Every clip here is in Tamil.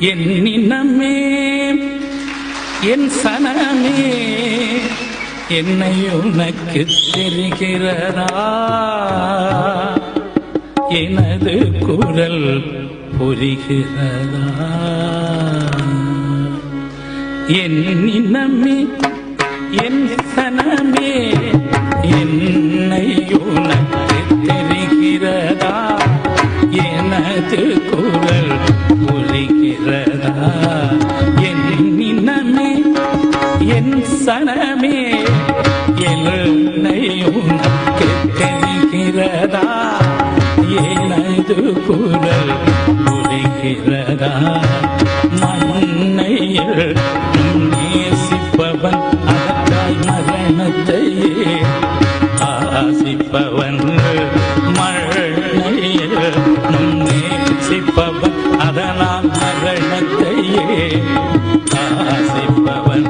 என்னினமே என் சனமே என்னை உனக்கு தெரிகிறதா எனது குரல் புரிகிறதா? என் நினமே என் சனமே என்னை தெரிகிறதா? எனது குரல் புரிகிறதா என் இனமே என் சனமே என்னை தெரிகிறதா? எனது குரல் மண்ணையில் ஆசிப்பவன் மழையில் நேசிப்பவன் அதனால் மரணத்தையே ஆசிப்பவன்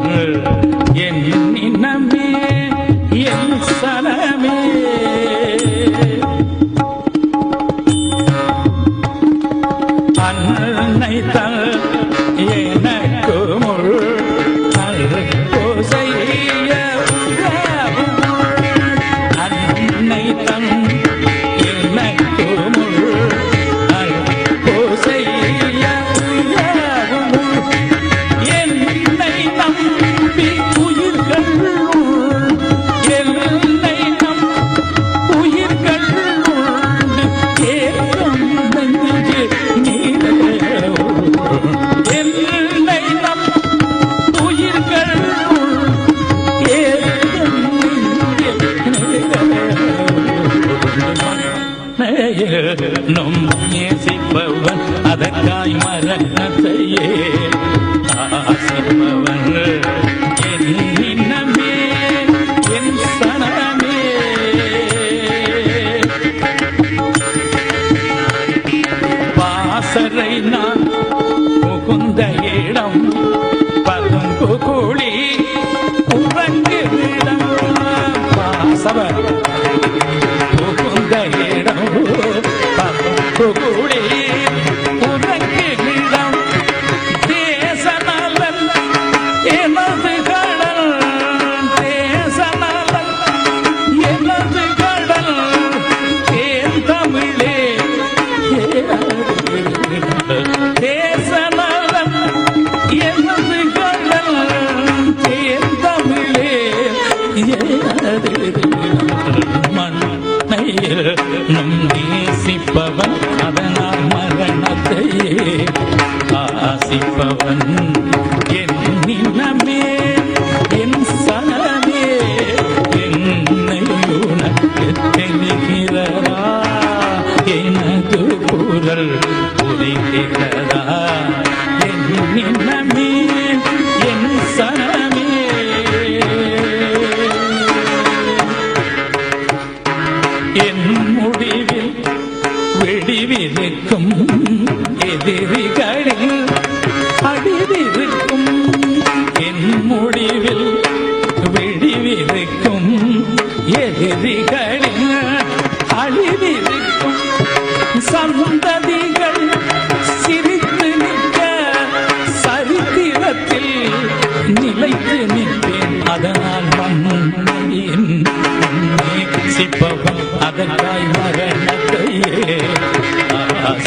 நம் நேசிப்பவன் அதற்காய் மரணத்தையே ஆசிப்பவன் குழி உறங்கு இடம் வாசவர் புகுந்த இடம் குழி மண்ணையில் நம் நேசிப்பவன் அதனால் மரணத்தையே ஆசிப்பவன். என் இனமே அடிவிருக்கும் எதிரிகளில் அடிவிருக்கும் என் முடிவில் விடிவிருக்கும் எதிரிகளில் அழிவிருக்கும். சந்ததிகள் சிரித்து நிற்க சரித்திரத்தில் நிலைத்து நிற்பேன். அதனால் மண்ணும் நேசிப்பவன் அதற்காய் மகன்